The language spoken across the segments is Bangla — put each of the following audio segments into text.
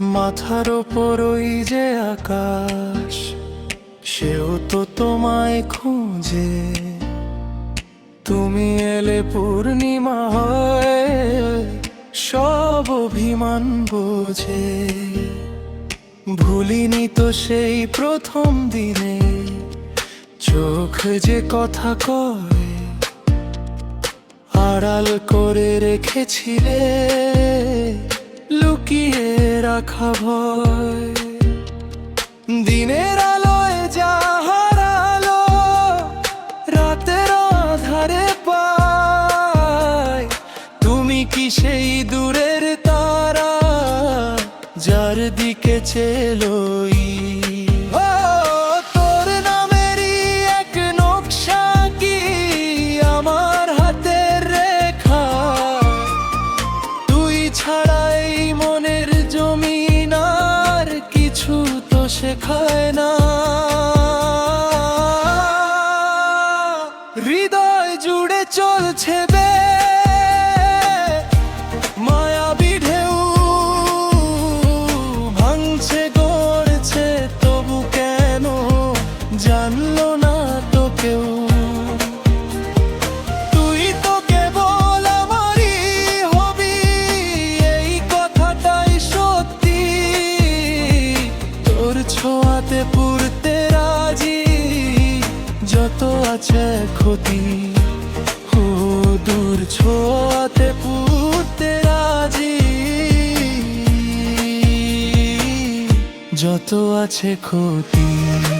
মাথার ওপর ওই যে আকাশ, সেও তো তোমায় খুঁজে। তুমি এলে পূর্ণিমা হয় সব অভিমান বোঝে। ভুলিনি তো সেই প্রথম দিনে, চোখ যে কথা কয়, আড়াল করে রেখেছিলে। রাখা ভয়। দিনের আলোয় যা হারালো রাতের আধারে পায়। তুমি কি সেই দূরের তারা, যার দিকে চেলোই তো শেখায় না। হৃদয় জুড়ে চলছে ছোঁয়াতে পুরতে রাজি যত আছে ক্ষতি। ও দূর ছোঁয়াতে পুরতে রাজি। যত আছে ক্ষতি।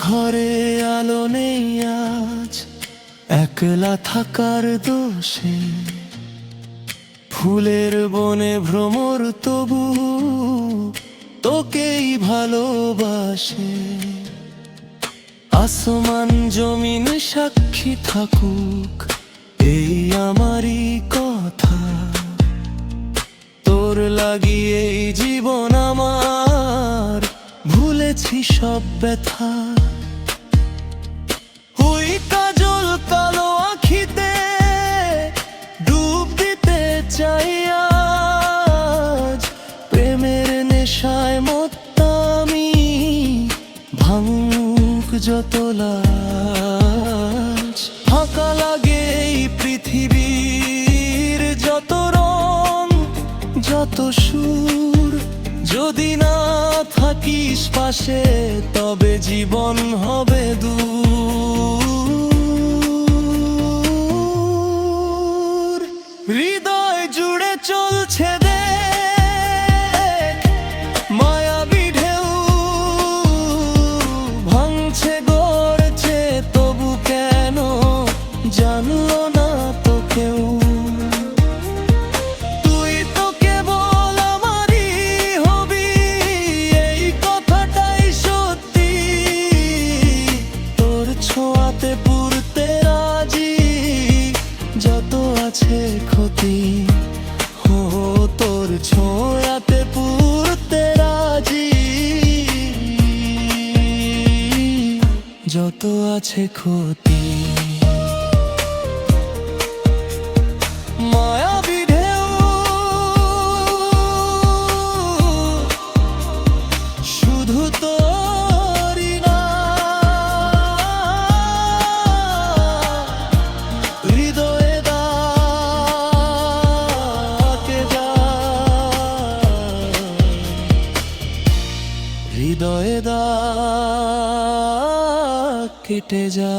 ঘরে আলো নেই আজ, একলা থাকার দোষে। ফুলের বনে ভ্রমর তবু তোকেই ভালোবাসে। আসমান জমিন সাক্ষী থাকুক, এই আমারই কথা। তোর লাগিয়ে জীবন আমার। সব ব্যথা। ওই কাজল কালো আখিতে ডুব দিতে চাই আজ। প্রেমের নেশায় মত্তামি ভাঙুক যত লাজ। ফাঁকা লাগে এই পৃথিবীর যত রং, যত সুর, যদি না থাকিস পাশে তবে জীবন হবে দু হৃদয় জুড়ে চলছে আছে ক্ষতি। হো তোর ছোঁয়াতে পুরতে রাজি। যত আছে ক্ষতি। হৃদয়ে দা কেটে যায়।